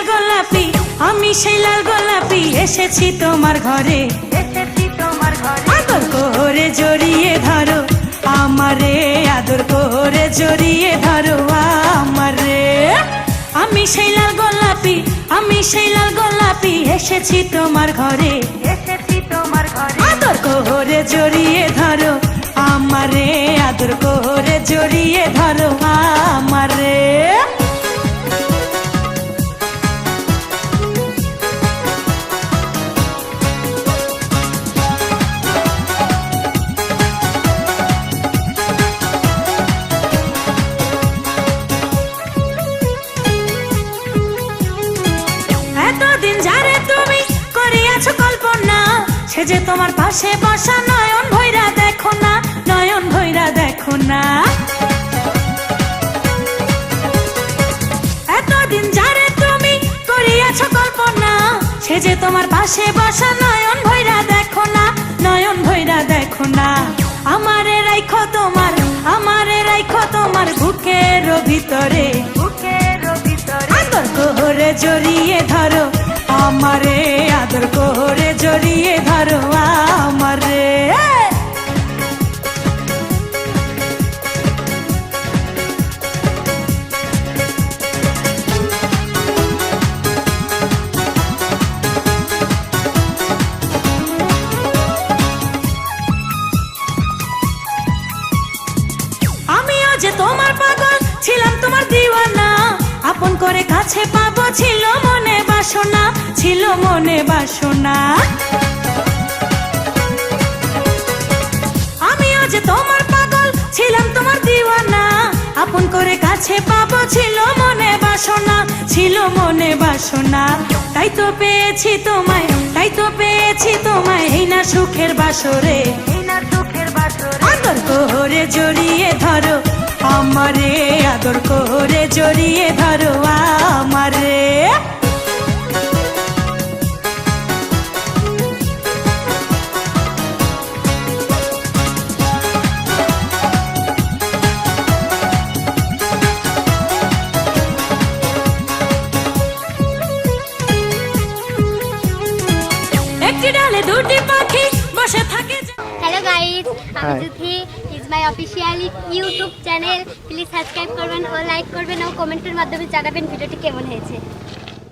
লাল গোলাপি আমি সেই লাল গোলাপি এসেছি তোমার ঘরে। এসেছি তোমার ঘরে। আদর করে জড়িয়ে ধরো আমারে আদর করে জড়িয়ে ধরো আমারে। আমি সেই লাল গোলাপি আমি সেই লাল গোলাপি এসেছি তোমার ঘরে। এসেছি তোমার ঘরে। আদর করে জড়িয়ে ধরো আমারে আদর করে জড়িয়ে ধরো। সে যে তোমার পাশে বসা নয়ন ভৈরা দেখো না, নয়ন ভৈরা দেখো না। এতদিন যারে তুমি করিয়াছো কল্পনা, সে যে তোমার পাশে বসা নয়ন ভৈরা দেখো না, নয়ন ভৈরা দেখো না। আমারে রাইখো তোমার, আমারে রাইখো তোমার বুকের ভিতরে। জড়িয়ে ধরো আমারে আদর করে জড়িয়ে ধরো আমারে বাসনা। আমিও যে তোমার পাগল ছিলাম তোমার দিওয়ানা। আপন করে কাছে পাবো ছিল মনে বাসনা ছিল মনে বাসনা। তাই তো পেয়েছি তোমায় তাই তো পেয়েছি তোমায় এই সুখের বাসরে। এই না সুখের বাসরে। আদর করে জড়িয়ে ধরো আমারে আদর করে জড়িয়ে ধরো। দুটি পাখি বসে থাকে হ্যালো গাইস আমি. Juthi is my official YouTube channel please subscribe করবেন ও লাইক করবেন ও কমেন্টের মাধ্যমে জানাবেন ভিডিওটি কেমন হয়েছে।